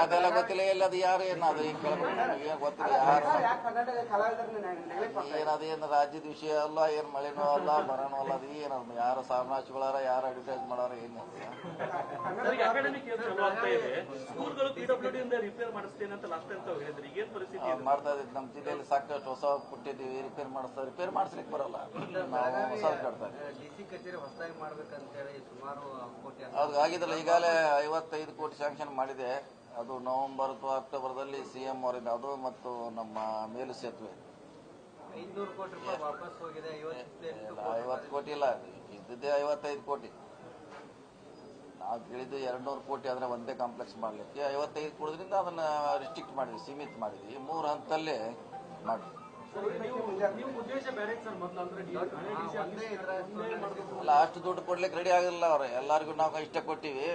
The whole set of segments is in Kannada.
ಅದೆಲ್ಲ ಗೊತ್ತಿಲ್ಲ ಎಲ್ಲಿ ಅದು ಯಾರು ಏನದು ಅದು ಈಗ ಕೇಳ್ಬೇಕು ನನಗೆ ಗೊತ್ತಿಲ್ಲ ಯಾರು ಏನದು ಏನು ರಾಜ್ಯದ ವಿಷಯ ಅಲ್ಲ ಏನ್ ಮಳೆನೂ ಅಲ್ಲ ಬರನೂ ಅಲ್ಲ ಅದು ಏನದು? ಯಾರು ಸಾಮ್ರಾಜ್ಯಗಳಾರ ಯಾರು ಅಡ್ವರ್ಟೈಸ್ ಮಾಡಾರ ಏನು ಮಾಡ್ತಾ ಇದ್ದೀವಿ. ನಮ್ಮ ಜಿಲ್ಲೆಯಲ್ಲಿ ಸಾಕಷ್ಟು ಹೊಸ ಕೊಟ್ಟಿದ್ದೀವಿ ರಿಪೇರ್ ಮಾಡಿಸ್ತಾ ರಿಪೇರ್ ಮಾಡಿಸ್ಲಿಕ್ಕೆ ಬರಲ್ಲ. ನಾವು ಹೊಸ ಕಟ್ತಾ ಇದ್ದೀವಿ. ಡಿಸಿ ಕಚೇರಿ ಹೊಸದಾಗಿ ಮಾಡ್ಬೇಕಂತೇಳಿ ಸುಮಾರು ಆಗಿದ್ದಲ್ಲ ಈಗಾಗಲೇ ಐವತ್ತೈದು ಕೋಟಿ ಸ್ಯಾಂಕ್ಷನ್ ಮಾಡಿದೆ. ಅದು ನವೆಂಬರ್ ಅಥವಾ ಅಕ್ಟೋಬರ್ದಲ್ಲಿ ಸಿ ಎಂ ಅವರಿಂದ ಅದು ಮತ್ತು ನಮ್ಮ ಮೇಲು ಸೇತುವೆ. ಐವತ್ತು ಕೋಟಿ ಇಲ್ಲ ಇದ್ದಿದ್ದೇ ಐವತ್ತೈದು ಕೋಟಿ. ನಾವು ಕೇಳಿದ್ದು ಎರಡ್ನೂರು ಕೋಟಿ ಅಂದ್ರೆ ಒಂದೇ ಕಾಂಪ್ಲೆಕ್ಸ್ ಮಾಡಲಿಕ್ಕೆ ಐವತ್ತೈದು ಕೊಡೋದ್ರಿಂದ ಅದನ್ನ ರಿಸ್ಟ್ರಿಕ್ಟ್ ಮಾಡಿದ್ವಿ ಸೀಮಿತ ಮಾಡಿದ್ವಿ. ಮೂರು ಹಂತದಲ್ಲೇ ಮಾಡಿ ನೀವು ಉದ್ದೇಶ ಬೇರೆ ಸರ್ ಮೊದಲು ಅಂದ್ರೆ ಒಂದೇ ಇದ್ರ ಅಲ್ಲ ಅಷ್ಟು ದುಡ್ಡು ಕೊಡ್ಲಿಕ್ಕೆ ರೆಡಿ ಆಗಿಲ್ಲ ಅವ್ರು. ಎಲ್ಲರಿಗೂ ನಾವು ಇಷ್ಟ ಕೊಟ್ಟಿವಿ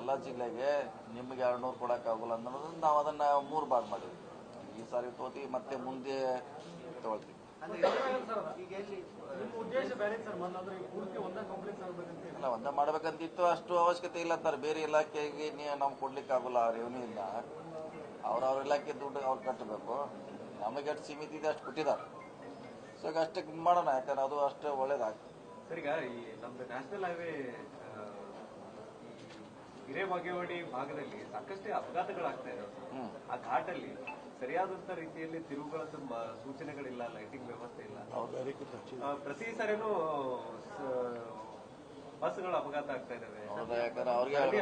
ಎಲ್ಲಾ ಜಿಲ್ಲೆಗೆ ನಿಮ್ಗೆ ಎರಡು ನೂರು ಆಗೋಲ್ಲ ಅನ್ನೋದ್ರಿಂದ ನಾವು ಅದನ್ನ ಮೂರು ಭಾಗ ಮಾಡಿದ್ವಿ. ಈ ಸಾರಿ ತೋತಿ ಮತ್ತೆ ಮುಂದೆ ತಗೊಳ್ತೀವಿ. ಅಂದ್ರೆ ನಿಮ್ಮ ಉದ್ದೇಶ ಬೇರೆ ಸರ್ ಮೊದಲು ಅಂದ್ರೆ ಒಂದೇ ಕಾಂಪ್ಲೆಕ್ಸ್ ಆಗ್ಬೇಕಂತ ಅಲ್ಲ ಒಂದೇ ಮಾಡ್ಬೇಕಂತಿತ್ತು ಅಷ್ಟು ಅವಶ್ಯಕತೆ ಇಲ್ಲ ಅಂತಾರೆ ಬೇರೆ ಇಲಾಖೆಗೆ ನೀವು ನಾವು ಕೊಡ್ಲಿಕ್ಕೆ ಆಗೋಲ್ಲ ರೆವೆನ್ಯೂ ಇಲ್ಲ ಅವ್ರವ್ರ ಇಲಾಖೆ ದುಡ್ಡು ಅವ್ರು ಕಟ್ಟಬೇಕು. ನಮಗೆ ಎಷ್ಟು ಸೀಮಿತ ಇದೆ ಅಷ್ಟು ಕೊಟ್ಟಿದ್ದಾರೆ. ಸೊ ಈಗ ಅಷ್ಟಕ್ಕೆ ಮಾಡೋಣ ಯಾಕಂದ್ರೆ ಅದು ಅಷ್ಟು ಒಳ್ಳೇದಾಗ್ತದೆ. ಸರ್ ಈಗ ಈ ನಮ್ದು ನ್ಯಾಷನಲ್ ಹೈವೇ ಹಿರೇಬಾಗೇವಾಡಿ ಭಾಗದಲ್ಲಿ ಸಾಕಷ್ಟು ಅಪಘಾತಗಳಾಗ್ತಾ ಇದಾವೆ. ಹ್ಮ್. ಆ ಘಾಟಲ್ಲಿ ಸರಿಯಾದಂತ ರೀತಿಯಲ್ಲಿ ತಿರುವುಗಳ ತುಂಬಾ ಸೂಚನೆಗಳಿಲ್ಲ ಲೈಟಿಂಗ್ ವ್ಯವಸ್ಥೆ ಇಲ್ಲ. ಪ್ರತಿ ಸರಿನೂ ಬಸ್ಗಳು ಅಪಘಾತ ಆಗ್ತಾ ಇದಾವೆ.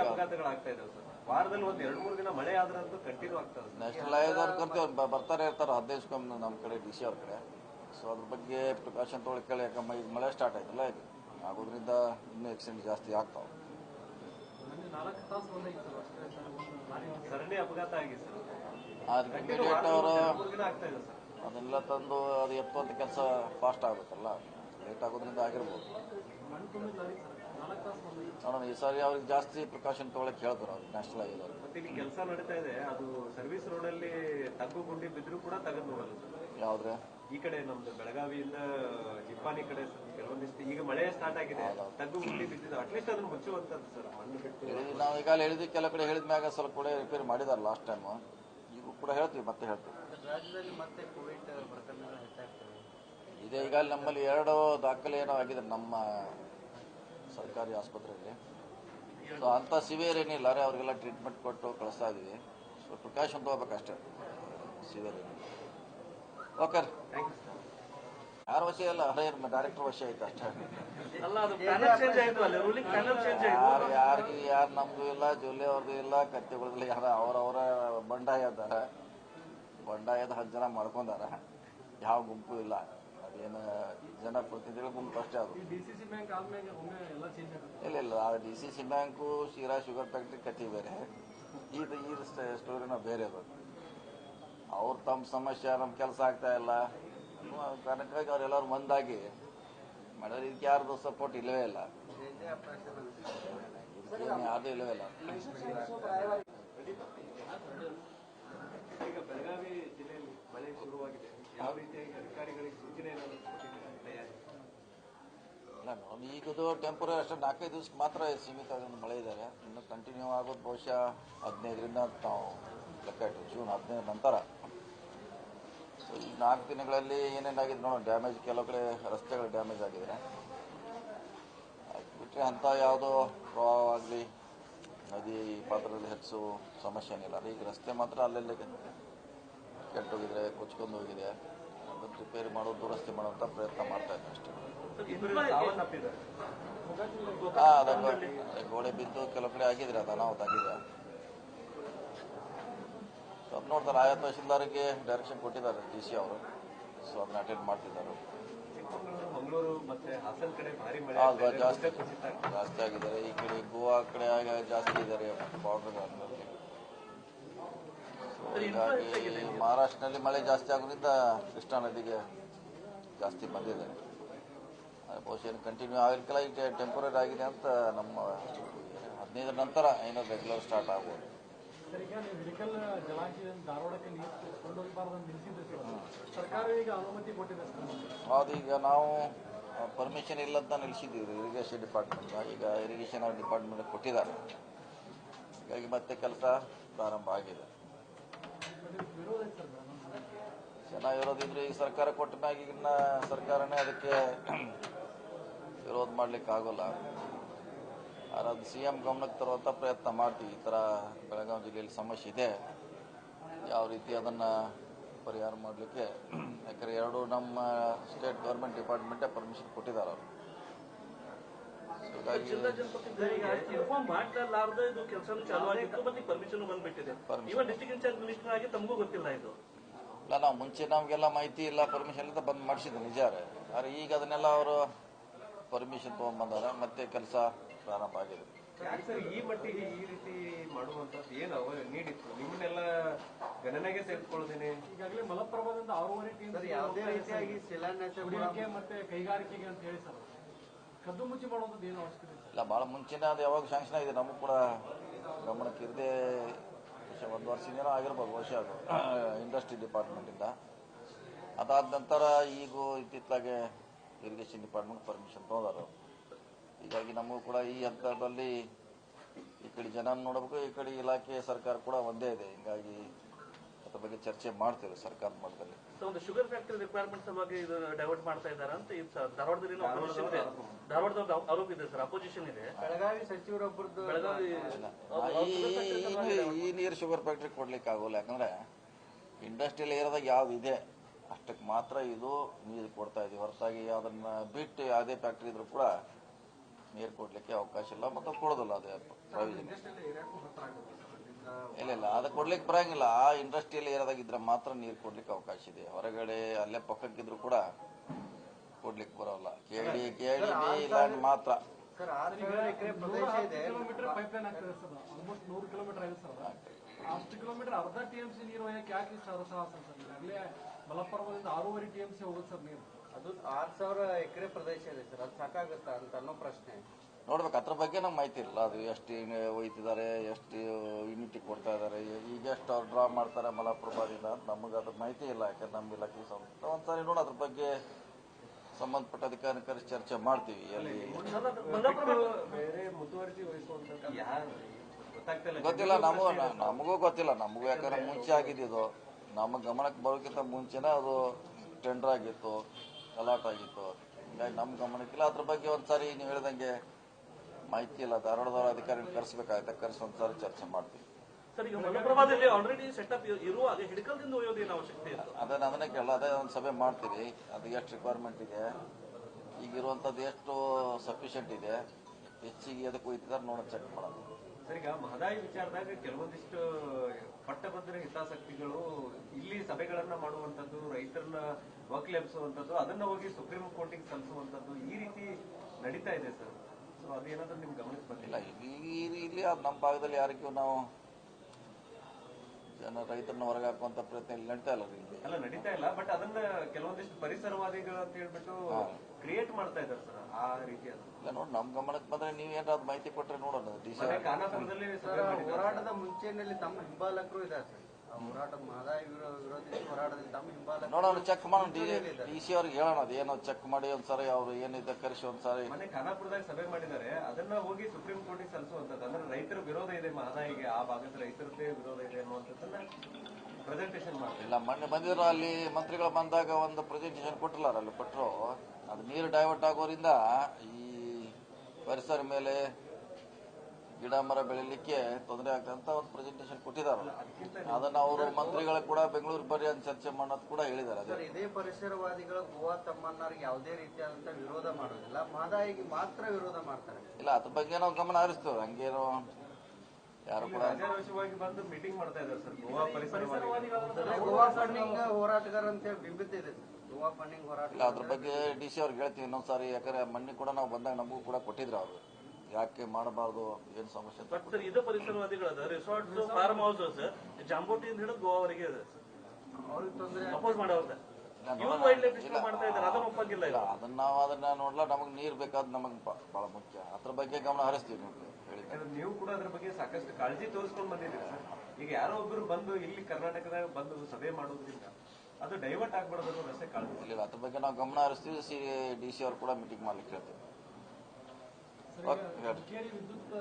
ಅಪಘಾತಗಳಾಗ್ತಾ ಇದಾವೆ ಸರ್. ವಾರದಲ್ಲಿ ಒಂದ್ ಎರಡು ಮೂರು ದಿನ ಮಳೆ ಆದ್ರಂತೂ ಕಂಟಿನ್ಯೂ ಆಗ್ತದೆ ನ್ಯಾಷನಲ್ ನ್ಯಾಷನಲ್ ಹೈವೇದವ್ರು ಕರ್ತೀವಿ ಅವ್ರು ಬ- ಬರ್ತಾರೆ ಇರ್ತಾರೆ ಹದಿನೈದು ನಮ್ಮ ಕಡೆ ಡಿ ಸಿ ಅವ್ರ ಕಡೆ. ಸೊ ಅದ್ರ ಬಗ್ಗೆ ಪ್ರಿಕಾಷನ್ ತೊಗೊಳಕ್ಕೆ ಯಾಕಮ್ಮ ಈಗ ಮಳೆ ಸ್ಟಾರ್ಟ್ ಆಯ್ತಲ್ಲ ಇದು. ಆಗೋದ್ರಿಂದ ಇನ್ನೂ ಆಕ್ಸಿಡೆಂಟ್ ಜಾಸ್ತಿ ಆಗ್ತಾವೆ. ಸರಣಿ ಅಪಘಾತ ಆಗಿದೆ ಸರ್. ಅದಕ್ಕೆ ಇಮಿಡಿಯೇಟ್ ಅವರು ಮೂರು ದಿನ ಆಗ್ತಾ ಇದೆ ಸರ್. ಅದನ್ನೆಲ್ಲ ತಂದು ಅದು ಎತ್ತುವಂತ ಕೆಲಸ ಫಾಸ್ಟ್ ಆಗಬೇಕಲ್ಲ ಲೇಟ್ ಆಗೋದ್ರಿಂದ ಆಗಿರ್ಬೋದು. ನೋಡೋಣ ಈ ಸಾರಿ ಅವ್ರಿಗೆ ಜಾಸ್ತಿ ಪ್ರಿಕಾಷನ್ ತಗೊಳಕ್ ಹೇಳ್ತಾರೆ ಅವ್ರಿಗೆ ನ್ಯಾಷನಲ್ ಹೈವೇ ಮತ್ತೆ ಇಲ್ಲಿ ಕೆಲಸ ನಡೀತಾ ಇದೆ ಅದು ಸರ್ವಿಸ್ ರೋಡ್ ಅಲ್ಲಿ ತಗ್ಗು ಗುಂಡಿ ಬಿದ್ರು ಕೂಡ ತೆಗೆದು ನೋಡಲ್ಲ ಯಾವ್ದ್ರೆ? ಈ ಕಡೆ ನಮ್ದು ಬೆಳಗಾವಿಯಿಂದ ಜಿಪ್ಪಾನಿ ಕಡೆ ಕೆಲವೊಂದಿಷ್ಟು ಈಗ ಮಳೆ ಸ್ಟಾರ್ಟ್ ಆಗಿದೆ ತಗ್ಗು ಗುಂಡಿ ಬಿದ್ದಿದೆ ಅಟ್ಲೀಸ್ಟ್ ಅದನ್ನ ಮುಚ್ಚುವಂತದ್ದು ಸರ್ ಮಣ್ಣು ಬಿಟ್ಟು. ಹೇಳಿದ್ವಿ ನಾವು ಈಗಾಗಲೇ ಹೇಳಿದ್ವಿ ಕೆಲ ಕಡೆ ಹೇಳಿದ ಮ್ಯಾಗ ಸ್ವಲ್ಪ ಕೂಡ ರಿಪೇರಿ ಮಾಡಿದಾರೆ ಲಾಸ್ಟ್ ಟೈಮ್ ಈಗ ಕೂಡ ಹೇಳ್ತೀವಿ ಮತ್ತೆ ಹೇಳ್ತೀವಿ. ರಾಜ್ಯದಲ್ಲಿ ಮತ್ತೆ ಕೋವಿಡ್ ಪ್ರಕರಣಗಳು ಹೆಚ್ಚಾಗ್ತವೆ. ಇದೆ ಈಗ ನಮ್ಮಲ್ಲಿ ಎರಡು ದಾಖಲೆ ಏನೋ ಆಗಿದೆ ನಮ್ಮ ಸರ್ಕಾರಿ ಆಸ್ಪತ್ರೆಯಲ್ಲಿ. ಸೊ ಅಂಥ ಸಿವಿಯರ್ ಏನಿಲ್ಲ ರೀ ಅವರಿಗೆಲ್ಲ ಟ್ರೀಟ್ಮೆಂಟ್ ಕೊಟ್ಟು ಕಳಿಸ್ತಾ ಇದ್ದೀವಿ ಸೊ ಪ್ರಿಕಾಷನ್ ತೊಗೋಬೇಕಷ್ಟೇ ಸಿವಿಯರ್ ಏನಿಲ್ಲ. ಓಕೆ ಯಾರು ವಶ ಇಲ್ಲ ಅದೇ ಡೈರೆಕ್ಟರ್ ವಶ ಆಯ್ತು ಅಷ್ಟೇ. ಅಲ್ಲ ಅಲ್ಲಿ ಯಾರು ಯಾರಿಗೆ ಯಾರು ನಮ್ದು ಇಲ್ಲ ಜೊಲ್ಲೆ ಅವ್ರದ್ದು ಇಲ್ಲ ಕತ್ತೆಗಳದ್ದು ಯಾರ ಅವರವರ ಬಂಡಾಯ ಅದಾರ. ಬಂಡಾಯದ ಹತ್ತು ಜನ ಮಾಡ್ಕೊಂಡಾರ. ಯಾವ ಗುಂಪು ಇಲ್ಲ. ಅದೇನು ಜನ ಪ್ರತಿನಿಧಿಗಳ ಗುಂಪು ಅಷ್ಟೇ ಅದು ಇಲ್ಲ ಇಲ್ಲ ಆ D C C bank Sira sugar factory ಕಟ್ಟಿ ಬೇರೆ. ಇದು ಈ ಸ್ಟೋರಿನ ಬೇರೆ ಅದು. ಅವ್ರು ತಮ್ಮ ಸಮಸ್ಯೆ ನಮ್ಮ ಕೆಲಸ ಆಗ್ತಾ ಇಲ್ಲ. ಅನ್ನುವ ಕಾರಣಕ್ಕಾಗಿ ಅವರೆಲ್ಲರೂ ಒಂದಾಗಿ. ಮಾಡಿದ್ರೆ ಇದಕ್ಕೆ ಯಾರ್ದು ಸಪೋರ್ಟ್ ಇಲ್ಲವೇ ಇಲ್ಲ. ಇದಕ್ಕೇನು ಯಾರ್ದು ಇಲ್ಲವೇ ಇಲ್ಲ. ಈಗ ಬೆಳಗಾವಿ ಜಿಲ್ಲೆಯಲ್ಲಿ ಮಳೆ ಶುರುವಾಗಿದೆ. ಯಾವ ರೀತಿಯಾಗಿ ಅಧಿಕಾರಿಗಳಿಗೆ ಸೂಚನೆ ಇಲ್ಲ ಈಗದು ಟೆಂಪರರಿ ಅಷ್ಟೇ, ನಾಲ್ಕೈದು ದಿವ್ಸಕ್ಕೆ ಮಾತ್ರ ಸೀಮಿತ ಮಳೆ ಇದ್ದಾರೆ ಇನ್ನು ಕಂಟಿನ್ಯೂ ಆಗೋದು ಬಹುಶಃ ಹದಿನೈದರಿಂದ ನಾವು ಲೆಕ್ಕ ಇಟ್ಟು ಜೂನ್ ಹದಿನೈದು ನಂತರ. ಸೊ ಈ ನಾಲ್ಕು ದಿನಗಳಲ್ಲಿ ಏನೇನಾಗಿದೆ ನೋಡೋಣ ಡ್ಯಾಮೇಜ್ ಕೆಲವು ಕಡೆ ರಸ್ತೆಗಳು ಡ್ಯಾಮೇಜ್ ಆಗಿದೆ ಅದು ಬಿಟ್ಟರೆ ಅಂಥ ಯಾವುದೋ ಪ್ರವಾಹ ಆಗಲಿ, ನದಿ ಪಾತ್ರದಲ್ಲಿ ಹೆಚ್ಚು ಸಮಸ್ಯೆ ಏನಿಲ್ಲ ಈಗ ರಸ್ತೆ ಮಾತ್ರ ಅಲ್ಲೆಲ್ಲ ಕೆಟ್ಟೋಗಿದ್ರೆ ಕೊಚ್ಕೊಂಡು ಹೋಗಿದೆ ಅದನ್ನು ರಿಪೇರಿ ಮಾಡೋ ದುರಸ್ತಿ ಮಾಡುವಂಥ ಪ್ರಯತ್ನ ಮಾಡ್ತಾ ಇದ್ದೀನಿ ಅಷ್ಟೇ. ಹಾ ಅದಕ್ಕೆ ಅದೇ ಗೋಡೆ ಬಿದ್ದು ಕೆಲವು ಕಡೆ ಆಗಿದ್ರೆ ಅದು ನಾವು ತಗಿದ ಸೊ ಅದು ನೋಡ್ತಾರೆ ಆಯಾ ತಹಶೀಲ್ದಾರ್ಗೆ ಡೈರೆಕ್ಷನ್ ಕೊಟ್ಟಿದ್ದಾರೆ ಡಿ ಸಿ ಅವರು. ಸೊ ಅದನ್ನ ಅಟೆಂಡ್ ಮಾಡ್ತಿದ್ದಾರೆ. ಜಾಸ್ತಿ ಆಗಿದ್ದಾರೆ. ಈ ಕಡೆ ಗೋವಾ ಕಡೆ ಆಗ ಜಾಸ್ತಿ ಇದ್ದಾರೆ ಬಾರ್ಡರ್ ಹೀಗಾಗಿ ಮಹಾರಾಷ್ಟ್ರದಲ್ಲಿ ಮಳೆ ಜಾಸ್ತಿ ಆಗೋದ್ರಿಂದ ಕೃಷ್ಣಾ ನದಿಗೆ ಜಾಸ್ತಿ ಬಂದಿದೆ. ಬಹುಶಃ ಏನು ಕಂಟಿನ್ಯೂ ಆಗಲಿಕ್ಕೆಲ್ಲ ಈಗ ಟೆಂಪರರಿ ಆಗಿದೆ ಅಂತ ನಮ್ಮ ಹದಿನೈದರ ನಂತರ ಏನೋ ರೆಗ್ಯುಲರ್ ಸ್ಟಾರ್ಟ್ ಆಗ್ಬೋದು. ಅದೀಗ ನಾವು ಪರ್ಮಿಷನ್ ಇಲ್ಲ ಅಂತ ಇಲ್ಲಂತ ನಿಲ್ಲಿಸಿದ್ದೀವಿ ಇರಿಗೇಷನ್ ಡಿಪಾರ್ಟ್ಮೆಂಟ್ ಈಗ ಇರಿಗೇಷನ್ ಡಿಪಾರ್ಟ್ಮೆಂಟ್ ಕೊಟ್ಟಿದ್ದಾರೆ. ಈಗ ಹೀಗಾಗಿ ಮತ್ತೆ ಕೆಲಸ ಪ್ರಾರಂಭ ಆಗಿದೆ ಮತ್ತೆ ವಿರೋಧ ಐತೆ ಸರ್ ಮೇಡಮ್ ಜನ ಈಗ ಈ ಸರ್ಕಾರ ಕೊಟ್ಟ ಮ್ಯಾಗ ಈಗಿನ ಸರ್ಕಾರನೇ ಅದಕ್ಕೆ ವಿರೋಧ ಮಾಡ್ಲಿಕ್ಕೆ ಆಗೋಲ್ಲ ಆದ್ರೆ ಅದು ಸಿ ಎಂ ಗಮನಕ್ಕೆ ತರುವಂಥ ಪ್ರಯತ್ನ ಮಾಡ್ತೀವಿ. ಈ ಥರ ಬೆಳಗಾವಿ ಜಿಲ್ಲೆಯಲ್ಲಿ ಸಮಸ್ಯೆ ಇದೆ. ಯಾವ ರೀತಿ ಅದನ್ನು ಪರಿಹಾರ ಮಾಡಲಿಕ್ಕೆ? ಯಾಕಂದ್ರೆ ಎರಡು ನಮ್ಮ ಸ್ಟೇಟ್ ಗೌರ್ಮೆಂಟ್ ಡಿಪಾರ್ಟ್ಮೆಂಟೇ ಪರ್ಮಿಷನ್ ಕೊಟ್ಟಿದ್ದಾರೆ ಅವರು. ಜಿಲ್ಲಾ ಜನಪದರಿಗೆ ಇನ್ಫಾರ್ಮ್ ಮಾಡ್ಲಾರ್ದ ಇದು ಕೆಲಸ ಚಾಲು ಆಗಿತ್ತು ಮತ್ತೆ ಪರ್ಮಿಷನ್ ಬಂದ್ಬಿಟ್ಟಿದೆ. ಇವನ್ ಡಿಸ್ಟ್ರಿಕ್ಟ್ ಇನ್ಚಾರ್ಜ್ ಮಿನಿಸ್ಟರ್ ಆಗಿ ತಮಗೂ ಗೊತ್ತಿಲ್ಲ ಇದು. ಇಲ್ಲ ನಾವು ಮುಂಚೆ ನಮಗೆಲ್ಲ ಮಾಹಿತಿ ಇಲ್ಲ ಪರ್ಮಿಷನ್ ಅಂತ ಬಂದ್ ಮಾಡಿಸಿದ್ದು ನಿಜ ಆದ್ರೆ ಈಗ ಅದನ್ನೆಲ್ಲ ಅವರು ಪರ್ಮಿಷನ್ ತೊಗೊಂಡ್ಬಂದಾರೆ ಮತ್ತೆ ಕೆಲಸ ಪ್ರಾರಂಭ ಆಗಿದೆ. ಸರ್ ಈ ಮಟ್ಟಿಗೆ ಈ ರೀತಿ ಮಾಡುವಂತದ್ದು ಏನು ಅವ ನೀಡಿತ್ತು? ನಿಮ್ಮನ್ನೆಲ್ಲ ಗಣನೆಗೆ ತೆಗೆದುಕೊಳ್ಳೋದೇನೆ ಈಗಾಗಲೇ ಮಲಪ್ರಭಾದಿಂದ ಆರೂವರೆ ಟೀಮ್ ಸರ್ ಯಾವುದೇ ರೀತಿಯಾಗಿ ಶಿಲಾನ್ಯಾಸ ಮತ್ತೆ ಕೈಗಾರಿಕೆಗೆ ಅಂತ ಹೇಳಿ ಸರ್. ಇಲ್ಲ. ಭಾಳ ಮುಂಚೆನೇ ಅದು ಯಾವಾಗ ಶಾಂಕ್ಷನ್ ಆಗಿದೆ ನಮಗೂ ಕೂಡ ಗಮನಕ್ಕೆ ಇರದೆ ಒಂದು ವರ್ಷದಿಂದ ಆಗಿರ್ಬೋದು ವರ್ಷ ಅದು ಇಂಡಸ್ಟ್ರಿ ಡಿಪಾರ್ಟ್ಮೆಂಟಿಂದ ಅದಾದ ನಂತರ ಈಗ ಇತ್ತಿತ್ತಲಾಗೆ ಇರಿಗೇಷನ್ ಡಿಪಾರ್ಟ್ಮೆಂಟ್ ಪರ್ಮಿಷನ್ ತೊಗೊಂಡಾರು. ಹೀಗಾಗಿ ನಮಗೂ ಕೂಡ ಈ ಹಂತದಲ್ಲಿ ಈ ಕಡೆ ಜನ ನೋಡಬೇಕು, ಈ ಕಡೆ ಇಲಾಖೆ ಸರ್ಕಾರ ಕೂಡ ಒಂದೇ ಇದೆ. ಹೀಗಾಗಿ ಅದ್ರ ಬಗ್ಗೆ ಚರ್ಚೆ ಮಾಡ್ತೇವೆ ಸರ್ಕಾರದ ಮಟ್ಟದಲ್ಲಿ ಸೊ ಒಂದು ಶುಗರ್ ಫ್ಯಾಕ್ಟರಿ ರಿಕ್ವೈರ್ಮೆಂಟ್ ಸಲುವಾಗಿ ಇದು ಡೈವರ್ಟ್ ಮಾಡ್ತಾ ಇದ್ದಾರೆ ಅಂತ ಧಾರವಾಡದಲ್ಲಿ ಧಾರವಾಡದ ಆರೋಪ ಇದೆ ಸರ್ ಅಪೋಸಿಷನ್ ಇದೆ. ಬೆಳಗಾವಿ ಸಚಿವರೊಬ್ಬರದ್ದು ಬೆಳಗಾವಿ ಈ ನೀರ್ ನೀರು ಶುಗರ್ ಫ್ಯಾಕ್ಟ್ರಿ ಕೊಡ್ಲಿಕ್ಕೆ ಆಗೋಲ್ಲ. ಯಾಕಂದ್ರೆ ಇಂಡಸ್ಟ್ರಿಯಲ್ ಏರಿಯಾದಾಗ ಯಾವ್ದು ಇದೆ? ಅಷ್ಟಕ್ಕೆ ಮಾತ್ರ ಇದು ನೀರು ಕೊಡ್ತಾ ಇದೀವಿ ಹೊರತಾಗಿ ಅದನ್ನ ಬಿಟ್ಟು ಯಾವುದೇ ಫ್ಯಾಕ್ಟ್ರಿ ಇದ್ರೂ ಕೂಡ ನೀರು ಕೊಡ್ಲಿಕ್ಕೆ ಅವಕಾಶ ಇಲ್ಲ ಮತ್ತು ಕೊಡೋದಿಲ್ಲ ಅದೇ ಪ್ರಯೋಜನ. ಇಲ್ಲ ಇಲ್ಲ ಅದು ಕೊಡ್ಲಿಕ್ಕೆ ಬರಂಗಿಲ್ಲ. ಆ ಇಂಡಸ್ಟ್ರಿಯಲ್ಲಿ ಏರಿಯಾದಾಗ ಇದ್ರೆ ಮಾತ್ರ ನೀರು ಕೊಡ್ಲಿಕ್ಕೆ ಅವಕಾಶ ಇದೆ. ಹೊರಗಡೆ ಅಲ್ಲೇ ಪಕ್ಕಕ್ಕಿದ್ರು ಕೂಡ ಕೊಡ್ಲಿಕ್ಕೆ ಬರೋಲ್ಲ. ಕೇಳಿ ಕೇಳಿ ಇಲ್ಲ ಮಾತ್ರ. ಸರ್ ಆರು ಸಾವಿರ ಎಕರೆ ಪ್ರದೇಶ ಇದೆ. ಕಿಲೋಮೀಟರ್ ಪೈಪ್ ಲೈನ್ ಆಗ್ತದೆ ಸರ್. ಆಲ್ಮೋಸ್ಟ್ ನೂರು ಕಿಲೋಮೀಟರ್ ಆಗಿದೆ ಸರ್ ಅಷ್ಟು ಕಿಲೋಮೀಟರ್ ಅರ್ಧ ಟಿ ಎಂ ಸಿ ನೀರು ಒಯ್ಯಕ್ಕೆ ಯಾಕೆ ಇಷ್ಟು ಅರಸಾಹಸ ಸರ್ ಈಗಾಗಲೇ ಮಲಪ್ರಭಾದಿಂದ ಆರೂವರೆ ಟಿ ಎಂ ಸಿ ಹೋಗುತ್ತೆ ಸರ್ ನೀರು. ಅದು ಆರು ಸಾವಿರ ಎಕರೆ ಪ್ರದೇಶ ಇದೆ ಸರ್. ಅದು ಸಾಕಾಗುತ್ತಾ ಅಂತ ಅನ್ನೋ ಪ್ರಶ್ನೆ. ನೋಡ್ಬೇಕು ಅದ್ರ ಬಗ್ಗೆ ನಮ್ಗೆ ಮಾಹಿತಿ ಇಲ್ಲ. ಅದು ಎಷ್ಟು ಒಯ್ತಿದ್ದಾರೆ ಎಷ್ಟು ಯೂನಿಟಿ ಕೊಡ್ತಾ ಇದ್ದಾರೆ ಈಗ ಎಷ್ಟು ಅವ್ರು ಡ್ರಾ ಮಾಡ್ತಾರೆ ಮಲಪ್ರಭಾದಿಂದ ಅಂತ ನಮಗೆ ಅದ್ರ ಮಾಹಿತಿ ಇಲ್ಲ. ಯಾಕಂದ್ರೆ ನಮ್ಮ ಇಲಾಖೆ ಸಂಸ್ಥೆ ಒಂದ್ಸರಿ ನೋಡಿ ಅದ್ರ ಬಗ್ಗೆ ಸಂಬಂಧಪಟ್ಟ ಅಧಿಕಾರಿ ಕರೆಸಿ ಚರ್ಚೆ ಮಾಡ್ತೀವಿ. ಅಲ್ಲಿ ಗೊತ್ತಿಲ್ಲ ನಮಗೂ ನಮಗೂ ಗೊತ್ತಿಲ್ಲ. ನಮಗೂ ಯಾಕಂದ್ರೆ ಮುಂಚೆ ಆಗಿದ್ದು ನಮ್ಮ ಗಮನಕ್ಕೆ ಬರೋಕ್ಕಿಂತ ಮುಂಚೆನೇ ಅದು ಟೆಂಡರ್ ಆಗಿತ್ತು ಅಲರ್ಟ್ ಆಗಿತ್ತು. ಹೀಗಾಗಿ ನಮ್ಮ ಗಮನಕ್ಕಿಲ್ಲ. ಅದ್ರ ಬಗ್ಗೆ ಒಂದ್ಸಾರಿ ನೀವು ಹೇಳ್ದಂಗೆ ಮಾಹಿತಿ ಇಲ್ಲ ಧಾರವಾಡದವರ ಅಧಿಕಾರಿ ಕರೆಸಬೇಕಾಗುತ್ತೆ ಕರೆಸಿ ಒಂದ್ಸಾರಿ ಚರ್ಚೆ ಮಾಡ್ತೀವಿ. ಸರ್ ಈಗ ಮಲಪ್ರಭಾದಲ್ಲಿ ಆಲ್ರೆಡಿ ಸೆಟಪ್ ಇರುವಾಗ ಹಿಡಕಲ್ದಿಂದ ಒಯ್ಯೋದೇನು ಅವಶ್ಯಕತೆ ಇತ್ತು ಅದನ್ನ ಅದನ್ನೇ ಕೇಳ ಅದೇ ಒಂದು ಸಭೆ ಮಾಡ್ತೀವಿ. ಅದು ಎಷ್ಟು ರಿಕ್ವೈರ್ಮೆಂಟ್ ಇದೆ? ಈಗ ಇರುವಂತದ್ದು ಎಷ್ಟು ಸಫಿಶಿಯಂಟ್ ಇದೆ? ಹೆಚ್ಚಿಗೆ ಅದಕ್ಕೆ ಹೋಯ್ತಿದ್ದಾರೆ ನೋಡೋಣ ಚೆಕ್ ಮಾಡೋದು ಸರ್ ಈಗ ಮಹದಾಯಿ ವಿಚಾರದಾಗ ಕೆಲವೊಂದಿಷ್ಟು ಪಟ್ಟಭದ್ರ ಹಿತಾಸಕ್ತಿಗಳು ಇಲ್ಲಿ ಸಭೆಗಳನ್ನ ಮಾಡುವಂತದ್ದು ರೈತರನ್ನ ವಕ್ಲೆಬ್ಸುವಂತದ್ದು ಅದನ್ನ ಹೋಗಿ ಸುಪ್ರೀಂ ಕೋರ್ಟಿಗೆ ಸಲ್ಲಿಸುವಂತದ್ದು ಈ ರೀತಿ ನಡೀತಾ ಇದೆ ಸರ್. ಇಲ್ಲ ಇಲ್ಲಿ ಇಲ್ಲಿ ಅದು ನಮ್ಮ ಭಾಗದಲ್ಲಿ ಯಾರಿಗೂ ನಾವು ಜನ ರೈತರನ್ನ ಹೊರಗೆ ಹಾಕುವಂತ ಪ್ರಯತ್ನ ಇಲ್ಲಿ ನಡೀತಾ ಇಲ್ಲ ಅಲ್ಲ ನಡೀತಾ ಇಲ್ಲ ಬಟ್ ಅದನ್ನ ಕೆಲವೊಂದಿಷ್ಟು ಪರಿಸರವಾದಿಗಳು ಅಂತ ಹೇಳ್ಬಿಟ್ಟು ಕ್ರಿಯೇಟ್ ಮಾಡ್ತಾ ಇದ್ದಾರೆ ಸರ್ ಆ ರೀತಿ ಇಲ್ಲ ನೋಡಿ ನಮ್ ಗಮನಕ್ಕೆ ಬಂದ್ರೆ ನೀವು ಏನಾದ್ರು ಮಾಹಿತಿ ಕೊಟ್ರೆ ನೋಡೋಣ ಹೋರಾಟದ ಮುಂಚೆನಲ್ಲಿ ತಮ್ಮ ಹಿಂಬಾಲಕರು ಇದ್ದಾರೆ ಸರ್. ನೋಡೋಣ ಚೆಕ್ ಮಾಡೋಣ. ಡಿ ಸಿ ಅವ್ರಿಗೆ ಹೇಳೋಣ ಅದೇನೋ ಚೆಕ್ ಮಾಡಿ ಒಂದ್ಸರಿ ಅವ್ರು ಏನಿದೆ ಕರೆಸಿ ಒಂದ್ಸರಿ. ಮನೆ ಖಾನಾಪುರದಾಗ ಸಭೆ ಮಾಡಿದ್ದಾರೆ. ಅದನ್ನ ಹೋಗಿ ಸುಪ್ರೀಂ ಕೋರ್ಟಿಗೆ ಸಲ್ಲಿಸುವಂತದ್ದು. ಅಂದ್ರೆ ರೈತರ ವಿರೋಧ ಇದೆ ಮಹದಾಯಿಗೆ ಆ ಭಾಗದ ರೈತರದ್ದೇ ವಿರೋಧ ಇದೆ ಅನ್ನುವಂಥದ್ದನ್ನ ಪ್ರೆಸೆಂಟೇಷನ್ ಮಾಡ್ತಾರೆ. ಇಲ್ಲ ಮೊನ್ನೆ ಬಂದಿರೋ ಅಲ್ಲಿ ಮಂತ್ರಿಗಳು ಬಂದಾಗ ಒಂದು ಪ್ರೆಸೆಂಟೇಷನ್ ಕೊಟ್ಟಿಲ್ಲ ಅಲ್ಲಿ ಕೊಟ್ಟರು. ಅದು ನೀರು ಡೈವರ್ಟ್ ಆಗೋರಿಂದ ಈ ಪರಿಸರ ಮೇಲೆ ಗಿಡ ಮರ ಬೆಳಿಲಿಕ್ಕೆ ತೊಂದರೆ ಆಗ್ತಂತ ಅಂತ ಒಂದು ಪ್ರೆಸೆಂಟೇಷನ್ ಕೊಟ್ಟಿದ್ದಾರೆ. ಅದನ್ನ ಅವರು ಮಂತ್ರಿಗಳು ಕೂಡ ಬೆಂಗಳೂರು ಬರ್ರಿ ಅಂತ ಚರ್ಚೆ ಮಾಡೋದು ಕೂಡ ಹೇಳಿದ್ದಾರೆ. ಸರ್ ಇದೇ ಪರಿಸರವಾದಿಗಳು ಗೋವಾ ತಮ್ಮನ್ನರಿಗೆ ಯಾವುದೇ ರೀತಿಯಾದಂತ ವಿರೋಧ ಮಾಡೋದಿಲ್ಲ. ಮಾದಾಯಿಗೆ ಮಾತ್ರ ವಿರೋಧ ಮಾಡ್ತಾರೆ. ಇಲ್ಲ ಅದ್ರ ಬಗ್ಗೆ ನಾವು ಗಮನ ಹರಿಸ್ತೇವೆ. ಹಂಗೇನು ಯಾರು ಕೂಡ ಬಂದು ಮೀಟಿಂಗ್ ಮಾಡ್ತಾ ಇದ್ದಾರೆ ಸರ್ ಗೋವಾ ಪರಿಸರವಾದಿಗಳು. ಗೋವಾ ಫಂಡಿಂಗ್ ಹೋರಾಟಗಾರ ಅಂತ ಹೇಳಿ ಬಿಂಬಿತ ಇದೆ ಸರ್. ಗೋವಾ ಫಂಡಿಂಗ್ ಹೋರಾಟ ಇಲ್ಲ ಅದ್ರ ಬಗ್ಗೆ ಡಿ ಸಿ ಅವ್ರಿಗೆ ಹೇಳ್ತೀವಿ ಇನ್ನೊಂದ್ಸಾರಿ. ಯಾಕಂದ್ರೆ ಮಣ್ಣಿ ಕೂಡ ನಾವು ಬಂದಾಗ ನಮಗೂ ಕೂಡ ಕೊಟ್ಟಿದ್ರು ಅವರು. ಯಾಕೆ ಮಾಡಬಾರ್ದು ಏನು ಸಮಸ್ಯೆ ಅಂತ ಬಟ್ ಸರ್ ಇದು ಪರಿಸರವಾದಿಗಳದ ರಿಸಾರ್ಟ್ ಫಾರ್ಮ್ ಹೌಸ್ ಸರ್ ಜಾಂಬೋಟಿಯಿಂದ ಹಿಡಿದು ಗೋವಾವರೆಗೆ ಇದೆ. ಅವ್ರಿಗೆ ತೊಂದರೆ ಅಪೋಸ್ ಮಾಡೋರ್ದ. ಅದನ್ನ ನಾವು ಅದನ್ನ ನೋಡ್ಲಾ ನಮಗ್ ನೀರ್ ಬೇಕಾದ್ ನಮಗ್ ಬಹಳ ಮುಖ್ಯ. ಅದ್ರ ಬಗ್ಗೆ ಗಮನ ಹರಿಸ್ತೀವಿ ನೀವು ನೀವು ಕೂಡ ಅದ್ರ ಬಗ್ಗೆ ಸಾಕಷ್ಟು ಕಾಳಜಿ ತೋರಿಸ್ಕೊಂಡ್ ಬಂದಿದ್ದೀರಿ ಸರ್. ಈಗ ಯಾರೋ ಒಬ್ರು ಬಂದು ಇಲ್ಲಿ ಕರ್ನಾಟಕದಾಗ ಬಂದು ಸಭೆ ಮಾಡೋದ್ರಿಂದ ಅದು ಡೈವರ್ಟ್ ಆಗ್ಬಾರ್ದು ಅನ್ನೋ ರಸ್ತೆ ಕಾಳಜಿ ಇಲ್ಲ ಅದ್ರ ಬಗ್ಗೆ ನಾವು ಗಮನ ಹರಿಸ್ತೀವಿ. ಸಿ ಡಿ ಸಿ ಅವ್ರು ಕೂಡ ಮೀಟಿಂಗ್ ಮಾಡ್ಲಿಕ್ಕೆ ಹೇಳ್ತೀವಿ ಸರ್ ಓಕೆ, ಈಗ ಹೇಳಿ. ಹುಕ್ಕೇರಿ ವಿದ್ಯುತ್